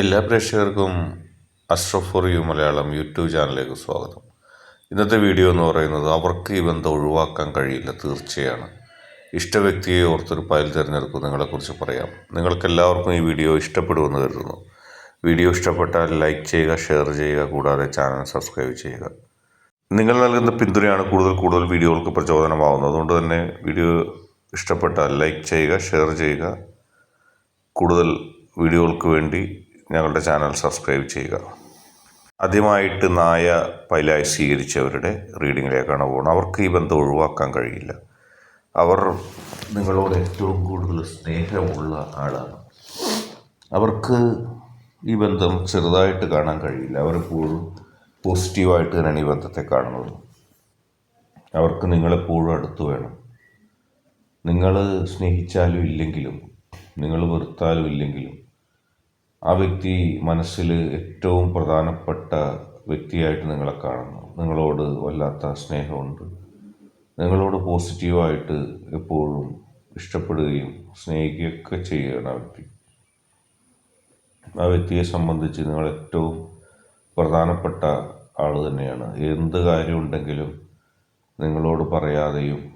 എല്ലാ പ്രേക്ഷകർക്കും അഷ്റഫ് മലയാളം യൂട്യൂബ് ചാനലിലേക്ക് സ്വാഗതം. ഇന്നത്തെ വീഡിയോ എന്ന് പറയുന്നത് അവർക്ക് ഈ ബന്ധം ഒഴിവാക്കാൻ കഴിയില്ല തീർച്ചയാണ്. ഇഷ്ട വ്യക്തിയെ ഓർത്തൊരു ഫയൽ തിരഞ്ഞെടുക്കും നിങ്ങളെക്കുറിച്ച് പറയാം. നിങ്ങൾക്കെല്ലാവർക്കും ഈ വീഡിയോ ഇഷ്ടപ്പെടുമെന്ന് കരുതുന്നു. വീഡിയോ ഇഷ്ടപ്പെട്ടാൽ ലൈക്ക് ചെയ്യുക ഷെയർ ചെയ്യുക കൂടാതെ ചാനൽ സബ്സ്ക്രൈബ് ചെയ്യുക. നിങ്ങൾ നൽകുന്ന പിന്തുണയാണ് കൂടുതൽ കൂടുതൽ വീഡിയോകൾക്ക് പ്രചോദനമാവുന്നത്. അതുകൊണ്ട് തന്നെ വീഡിയോ ഇഷ്ടപ്പെട്ടാൽ ലൈക്ക് ചെയ്യുക ഷെയർ ചെയ്യുക. കൂടുതൽ വീഡിയോകൾക്ക് വേണ്ടി ഞങ്ങളുടെ ചാനൽ സബ്സ്ക്രൈബ് ചെയ്യുക. ആദ്യമായിട്ട് നായ പൈലായി സ്വീകരിച്ചവരുടെ റീഡിങ്ങിലേക്കാണ് പോകുന്നത്. അവർക്ക് ഈ ബന്ധം ഒഴിവാക്കാൻ കഴിയില്ല. അവർ നിങ്ങളോട് ഏറ്റവും കൂടുതൽ സ്നേഹമുള്ള ആളാണ്. അവർക്ക് ഈ ബന്ധം ചെറുതായിട്ട് കാണാൻ കഴിയില്ല. അവരെപ്പോഴും പോസിറ്റീവായിട്ട് തന്നെയാണ് ഈ ബന്ധത്തെ കാണുന്നത്. അവർക്ക് നിങ്ങളെപ്പോഴും അടുത്ത് വേണം. നിങ്ങൾ സ്നേഹിച്ചാലും ഇല്ലെങ്കിലും നിങ്ങൾ വെറുത്താലും ഇല്ലെങ്കിലും ആ വ്യക്തി മനസ്സിൽ ഏറ്റവും പ്രധാനപ്പെട്ട വ്യക്തിയായിട്ട് നിങ്ങളെ കാണുന്നു. നിങ്ങളോട് വല്ലാത്ത സ്നേഹമുണ്ട്. നിങ്ങളോട് പോസിറ്റീവായിട്ട് എപ്പോഴും ഇഷ്ടപ്പെടുകയും സ്നേഹിക്കുകയൊക്കെ ചെയ്യുകയാണ് ആ വ്യക്തി. ആ വ്യക്തിയെ സംബന്ധിച്ച് നിങ്ങൾ ഏറ്റവും പ്രധാനപ്പെട്ട ആൾ തന്നെയാണ്. എന്ത് കാര്യമുണ്ടെങ്കിലും നിങ്ങളോട് പറയാതെയും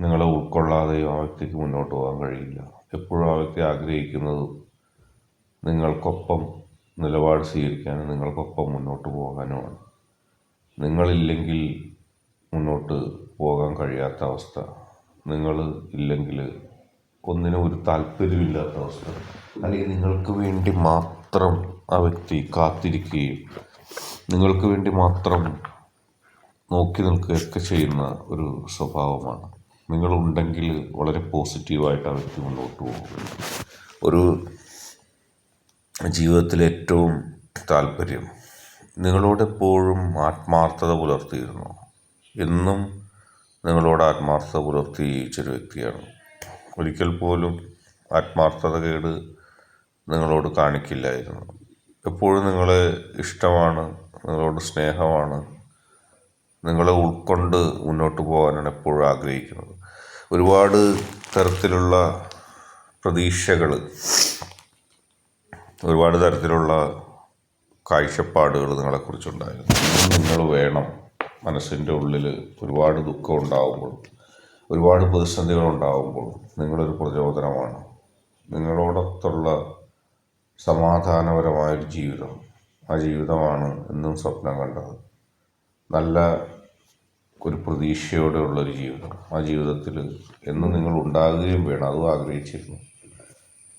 നിങ്ങളെ ഉൾക്കൊള്ളാതെയും ആ വ്യക്തിക്ക് മുന്നോട്ട് പോകാൻ കഴിയില്ല. എപ്പോഴും ആ വ്യക്തി ആഗ്രഹിക്കുന്നത് നിങ്ങൾക്കൊപ്പം നിലപാട് സ്വീകരിക്കാനും നിങ്ങൾക്കൊപ്പം മുന്നോട്ട് പോകാനുമാണ്. നിങ്ങളില്ലെങ്കിൽ മുന്നോട്ട് പോകാൻ കഴിയാത്ത അവസ്ഥ. നിങ്ങൾ ഇല്ലെങ്കിൽ ഒന്നിനും ഒരു താല്പര്യമില്ലാത്ത അവസ്ഥ. അല്ലെങ്കിൽ നിങ്ങൾക്ക് വേണ്ടി മാത്രം ആ വ്യക്തി കാത്തിരിക്കുകയും നിങ്ങൾക്ക് വേണ്ടി മാത്രം നോക്കി നിൽക്കുകയൊക്കെ ചെയ്യുന്ന ഒരു സ്വഭാവമാണ്. നിങ്ങളുണ്ടെങ്കിൽ വളരെ പോസിറ്റീവായിട്ട് ആ വ്യക്തി മുന്നോട്ട് പോകും. ഒരു ജീവിതത്തിലെ ഏറ്റവും താല്പര്യം. നിങ്ങളോട് എപ്പോഴും ആത്മാർത്ഥത പുലർത്തിയിരുന്നു. എന്നും നിങ്ങളോട് ആത്മാർത്ഥത പുലർത്തി ജീവിച്ചൊരു വ്യക്തിയാണ്. ഒരിക്കൽ പോലും ആത്മാർത്ഥത കേട് നിങ്ങളോട് കാണിക്കില്ലായിരുന്നു. എപ്പോഴും നിങ്ങളെ ഇഷ്ടമാണ് നിങ്ങളോട് സ്നേഹമാണ്. നിങ്ങളെ ഉൾക്കൊണ്ട് മുന്നോട്ട് പോകാനാണ് എപ്പോഴും ആഗ്രഹിക്കുന്നത്. ഒരുപാട് തരത്തിലുള്ള പ്രതീക്ഷകൾ ഒരുപാട് തരത്തിലുള്ള കാഴ്ചപ്പാടുകൾ നിങ്ങളെക്കുറിച്ചുണ്ടായിരുന്നു. നിങ്ങൾ വേണം മനസ്സിന്റെ ഉള്ളിൽ ഒരുപാട് ദുഃഖം ഉണ്ടാകുമ്പോൾ ഒരുപാട് പ്രതിസന്ധികൾ ഉണ്ടാകുമ്പോൾ നിങ്ങളൊരു പ്രചോദനമാണ്. നിങ്ങളോടൊത്തുള്ള സമാധാനപരമായൊരു ജീവിതം ആ ജീവിതമാണ് എന്നും സ്വപ്നം കണ്ടത്. നല്ല ഒരു പ്രതീക്ഷയോടെ ഉള്ളൊരു ജീവിതം ആ ജീവിതത്തിൽ എന്നും നിങ്ങൾ ഉണ്ടാകുകയും വേണം അതും ആഗ്രഹിച്ചിരുന്നു.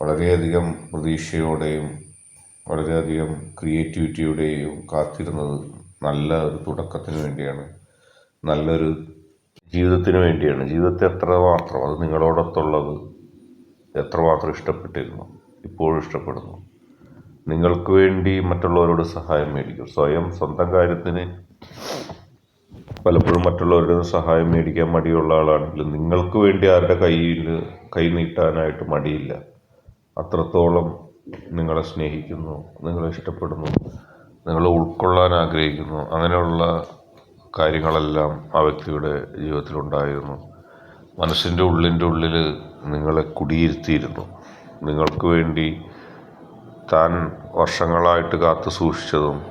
വളരെയധികം പ്രതീക്ഷയോടെയും വളരെയധികം ക്രിയേറ്റിവിറ്റിയോടെയും കാത്തിരുന്നത് നല്ല ഒരു തുടക്കത്തിന് വേണ്ടിയാണ്. നല്ലൊരു ജീവിതത്തിന് വേണ്ടിയാണ്. ജീവിതത്തെ എത്രമാത്രം അത് നിങ്ങളോടൊത്തുള്ളത് എത്രമാത്രം ഇഷ്ടപ്പെട്ടിരുന്നു ഇപ്പോഴും ഇഷ്ടപ്പെടുന്നു. നിങ്ങൾക്ക് വേണ്ടി മറ്റുള്ളവരോട് സഹായം മേടിക്കും. സ്വയം സ്വന്തം കാര്യത്തിന് പലപ്പോഴും മറ്റുള്ളവരുടെ സഹായം മേടിക്കാൻ മടിയുള്ള ആളാണെങ്കിലും നിങ്ങൾക്ക് വേണ്ടി ആരുടെ കയ്യിൽ കൈ നീട്ടാനായിട്ട് മടിയില്ല. അത്രത്തോളം നിങ്ങളെ സ്നേഹിക്കുന്നു നിങ്ങളെ ഇഷ്ടപ്പെടുന്നു നിങ്ങളെ ഉൾക്കൊള്ളാൻ ആഗ്രഹിക്കുന്നു. അങ്ങനെയുള്ള കാര്യങ്ങളെല്ലാം ആ വ്യക്തിയുടെ ജീവിതത്തിലുണ്ടായിരുന്നു മനസ്സിന്റെ ഉള്ളിന്റെ ഉള്ളിൽ നിങ്ങളെ കുടിയിരുത്തിയിരുന്നു. നിങ്ങൾക്ക് വേണ്ടി താൻ വർഷങ്ങളായിട്ട് കാത്തു സൂക്ഷിച്ചതും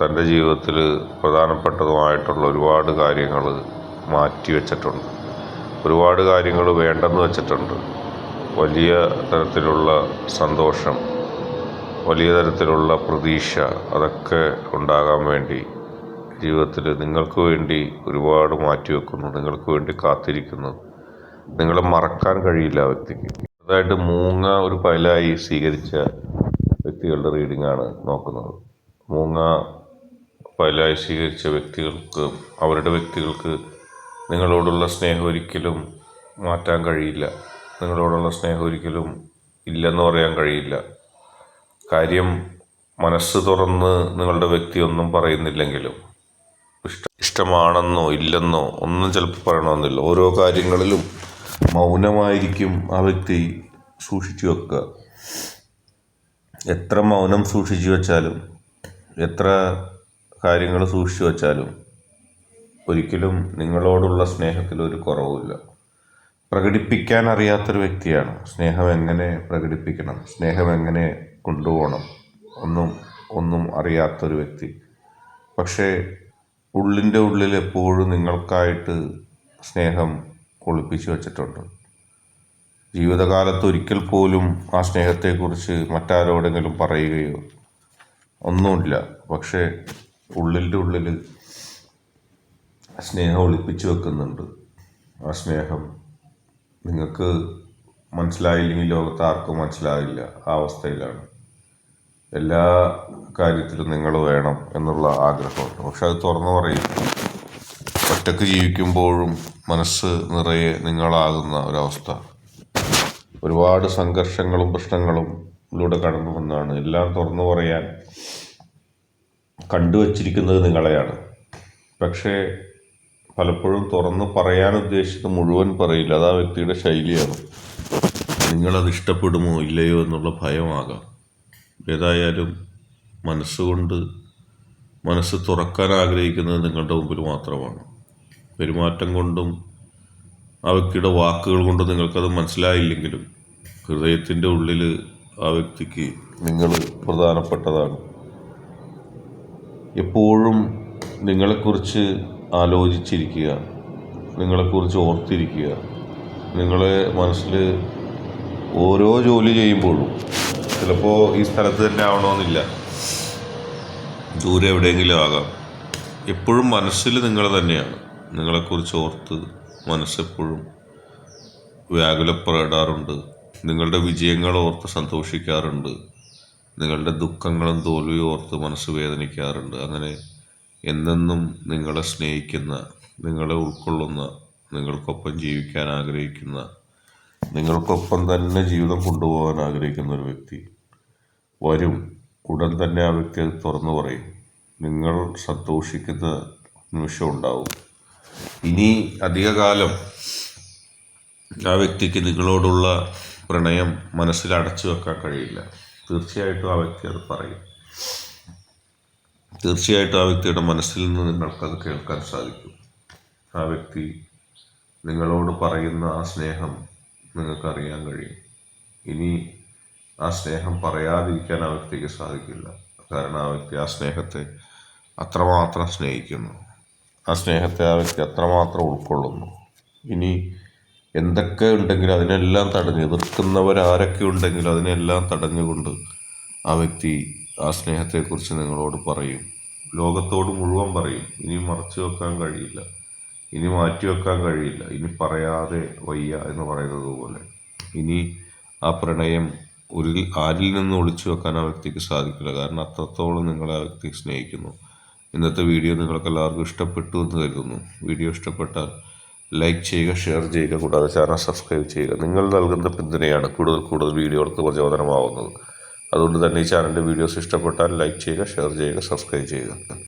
തന്റെ ജീവിതത്തിൽ പ്രധാനപ്പെട്ടതുമായിട്ടുള്ള ഒരുപാട് കാര്യങ്ങൾ മാറ്റി വെച്ചിട്ടുണ്ട് ഒരുപാട് കാര്യങ്ങൾ വേണ്ടെന്ന് വച്ചിട്ടുണ്ട്. വലിയ തരത്തിലുള്ള സന്തോഷം വലിയ തരത്തിലുള്ള പ്രതീക്ഷ അതൊക്കെ ഉണ്ടാകാൻ വേണ്ടി ജീവിതത്തിൽ നിങ്ങൾക്ക് വേണ്ടി ഒരുപാട് മാറ്റിവെക്കുന്നു നിങ്ങൾക്ക് വേണ്ടി കാത്തിരിക്കുന്നു. നിങ്ങളെ മറക്കാൻ കഴിയില്ല ആ വ്യക്തിക്ക്. അതായിട്ട് മൂങ്ങ ഒരു പൈലായി സ്വീകരിച്ച വ്യക്തികളുടെ റീഡിംഗാണ് നോക്കുന്നത്. മൂങ്ങ പൈലായി സ്വീകരിച്ച വ്യക്തികൾക്ക് അവരുടെ വ്യക്തികൾക്ക് നിങ്ങളോടുള്ള സ്നേഹം ഒരിക്കലും മാറ്റാൻ കഴിയില്ല. നിങ്ങളോടുള്ള സ്നേഹം ഒരിക്കലും ഇല്ലെന്ന് പറയാൻ കഴിയില്ല. കാര്യം മനസ്സ് തുറന്ന് നിങ്ങളുടെ വ്യക്തി ഒന്നും പറയുന്നില്ലെങ്കിലും ഇഷ്ട ഇഷ്ടമാണെന്നോ ഇല്ലെന്നോ ഒന്നും ചിലപ്പോൾ പറയണമെന്നില്ല. ഓരോ കാര്യങ്ങളിലും മൗനമായിരിക്കും ആ വ്യക്തി സൂക്ഷിച്ചു വെക്കുക. എത്ര മൗനം സൂക്ഷിച്ചു വെച്ചാലും എത്ര കാര്യങ്ങൾ സൂക്ഷിച്ചു വെച്ചാലും ഒരിക്കലും നിങ്ങളോടുള്ള സ്നേഹത്തിൽ ഒരു കുറവുമില്ല. പ്രകടിപ്പിക്കാൻ അറിയാത്തൊരു വ്യക്തിയാണ്. സ്നേഹം എങ്ങനെ പ്രകടിപ്പിക്കണം? സ്നേഹം എങ്ങനെ കൊണ്ടുപോകണം? ഒന്നും ഒന്നും അറിയാത്തൊരു വ്യക്തി. പക്ഷേ ഉള്ളിന്റെ ഉള്ളിൽ എപ്പോഴും നിങ്ങൾക്കായിട്ട് സ്നേഹം ഒളിപ്പിച്ചു വച്ചിട്ടുണ്ട്. ജീവിതകാലത്ത് ഒരിക്കൽ പോലും ആ സ്നേഹത്തെക്കുറിച്ച് മറ്റാരോടെങ്കിലും പറയുകയോ ഒന്നുമില്ല. പക്ഷേ ഉള്ളിന്റെ ഉള്ളിൽ സ്നേഹം ഒളിപ്പിച്ചു വെക്കുന്നുണ്ട്. ആ സ്നേഹം നിങ്ങൾക്ക് മനസ്സിലായില്ലെങ്കിൽ ലോകത്ത് ആർക്കും മനസ്സിലാകില്ല ആ അവസ്ഥയിലാണ്. എല്ലാ കാര്യത്തിലും നിങ്ങൾ വേണം എന്നുള്ള ആഗ്രഹമുണ്ട്. പക്ഷെ അത് തുറന്നു പറയും. ഒറ്റയ്ക്ക് ജീവിക്കുമ്പോഴും മനസ്സ് നിറയെ നിങ്ങളാകുന്ന ഒരവസ്ഥ. ഒരുപാട് സംഘർഷങ്ങളും പ്രശ്നങ്ങളും ഇതിലൂടെ കടന്നു വന്നാണ് എല്ലാം തുറന്നു പറയാൻ കണ്ടുവച്ചിരിക്കുന്നത് നിങ്ങളെയാണ്. പക്ഷേ പലപ്പോഴും തുറന്ന് പറയാൻ ഉദ്ദേശിച്ചത് മുഴുവൻ പറയില്ല. അത് ആ വ്യക്തിയുടെ ശൈലിയാണ്. നിങ്ങളത് ഇഷ്ടപ്പെടുമോ ഇല്ലയോ എന്നുള്ള ഭയമാകാം. ഏതായാലും മനസ്സുകൊണ്ട് മനസ്സ് തുറക്കാൻ ആഗ്രഹിക്കുന്നത് നിങ്ങളുടെ മുമ്പിൽ മാത്രമാണ്. പെരുമാറ്റം കൊണ്ടും ആ വ്യക്തിയുടെ വാക്കുകൾ കൊണ്ടും നിങ്ങൾക്കത് മനസ്സിലായില്ലെങ്കിലും ഹൃദയത്തിന്റെ ഉള്ളിൽ ആ വ്യക്തിക്ക് നിങ്ങൾ പ്രധാനപ്പെട്ടതാണ്. എപ്പോഴും നിങ്ങളെക്കുറിച്ച് ആലോചിച്ചിരിക്കുക. നിങ്ങളെക്കുറിച്ച് ഓർത്തിരിക്കുക. നിങ്ങളെ മനസ്സിൽ ഓരോ ജോലി ചെയ്യുമ്പോഴും ചിലപ്പോൾ ഈ സ്ഥലത്ത് തന്നെ ആവണമെന്നില്ല. ദൂരെ എവിടെയെങ്കിലും ആകാം. എപ്പോഴും മനസ്സിൽ നിങ്ങൾ തന്നെയാണ്. നിങ്ങളെക്കുറിച്ച് ഓർത്ത് മനസ്സെപ്പോഴും വ്യാകുലപ്പെടാറുണ്ട്. നിങ്ങളുടെ വിജയങ്ങൾ ഓർത്ത് സന്തോഷിക്കാറുണ്ട്. നിങ്ങളുടെ ദുഃഖങ്ങളും തോൽവിയും ഓർത്ത് മനസ്സ് വേദനിക്കാറുണ്ട്. അങ്ങനെ എന്നെന്നും നിങ്ങളെ സ്നേഹിക്കുന്ന നിങ്ങളെ ഉൾക്കൊള്ളുന്ന നിങ്ങൾക്കൊപ്പം ജീവിക്കാൻ ആഗ്രഹിക്കുന്ന നിങ്ങൾക്കൊപ്പം തന്നെ ജീവിതം കൊണ്ടുപോകാൻ ആഗ്രഹിക്കുന്ന ഒരു വ്യക്തി വരും. ഉടൻ തന്നെ ആ വ്യക്തി അത് തുറന്നു പറയും. നിങ്ങൾ സന്തോഷിക്കുന്ന നിമിഷം ഉണ്ടാവും. ഇനി അധികകാലം ആ വ്യക്തിക്ക് നിങ്ങളോടുള്ള പ്രണയം മനസ്സിൽ അടച്ചു വെക്കാൻ കഴിയില്ല. തീർച്ചയായിട്ടും ആ വ്യക്തി അത് പറയും. തീർച്ചയായിട്ടും ആ വ്യക്തിയുടെ മനസ്സിൽ നിന്ന് നിങ്ങൾക്കത് കേൾക്കാൻ സാധിക്കും. ആ വ്യക്തി നിങ്ങളോട് പറയുന്ന ആ സ്നേഹം നിങ്ങൾക്കറിയാൻ കഴിയും. ഇനി ആ സ്നേഹം പറയാതിരിക്കാൻ ആ വ്യക്തിക്ക് സാധിക്കില്ല. കാരണം ആ വ്യക്തി ആ സ്നേഹത്തെ അത്രമാത്രം സ്നേഹിക്കുന്നു. ആ സ്നേഹത്തെ ആ വ്യക്തി അത്രമാത്രം ഉൾക്കൊള്ളുന്നു. ഇനി എന്തൊക്കെ ഉണ്ടെങ്കിലും അതിനെല്ലാം തടഞ്ഞ് എതിർക്കുന്നവരാരൊക്കെ ഉണ്ടെങ്കിലും അതിനെല്ലാം തടഞ്ഞുകൊണ്ട് ആ വ്യക്തി ആ സ്നേഹത്തെക്കുറിച്ച് നിങ്ങളോട് പറയും. ലോകത്തോട് മുഴുവൻ പറയും. ഇനി മറച്ചു വെക്കാൻ കഴിയില്ല. ഇനി മാറ്റി വെക്കാൻ കഴിയില്ല. ഇനി പറയാതെ വയ്യ എന്ന് പറയുന്നത് പോലെ. ഇനി ആ പ്രണയം ഒരു ആരിൽ നിന്ന് ഒളിച്ചു വെക്കാൻ ആ വ്യക്തിക്ക് സാധിക്കില്ല. കാരണം അത്രത്തോളം നിങ്ങളെ ആ വ്യക്തി സ്നേഹിക്കുന്നു. ഇന്നത്തെ വീഡിയോ നിങ്ങൾക്ക് എല്ലാവർക്കും ഇഷ്ടപ്പെട്ടു എന്ന് കരുതുന്നു. വീഡിയോ ഇഷ്ടപ്പെട്ടാൽ ലൈക്ക് ചെയ്യുക ഷെയർ ചെയ്യുക. കൂടാതെ ചാനൽ സബ്സ്ക്രൈബ് ചെയ്യുക. നിങ്ങൾ നൽകുന്ന പിന്തുണയാണ് കൂടുതൽ കൂടുതൽ വീഡിയോകൾക്ക് പ്രചോദനമാവുന്നത്. അതുകൊണ്ട് തന്നെ ഈ ചാനലിന്റെ വീഡിയോസ് ഇഷ്ടപ്പെട്ടാൽ ലൈക്ക് ചെയ്യുക ഷെയർ ചെയ്യുക സബ്സ്ക്രൈബ് ചെയ്യുക.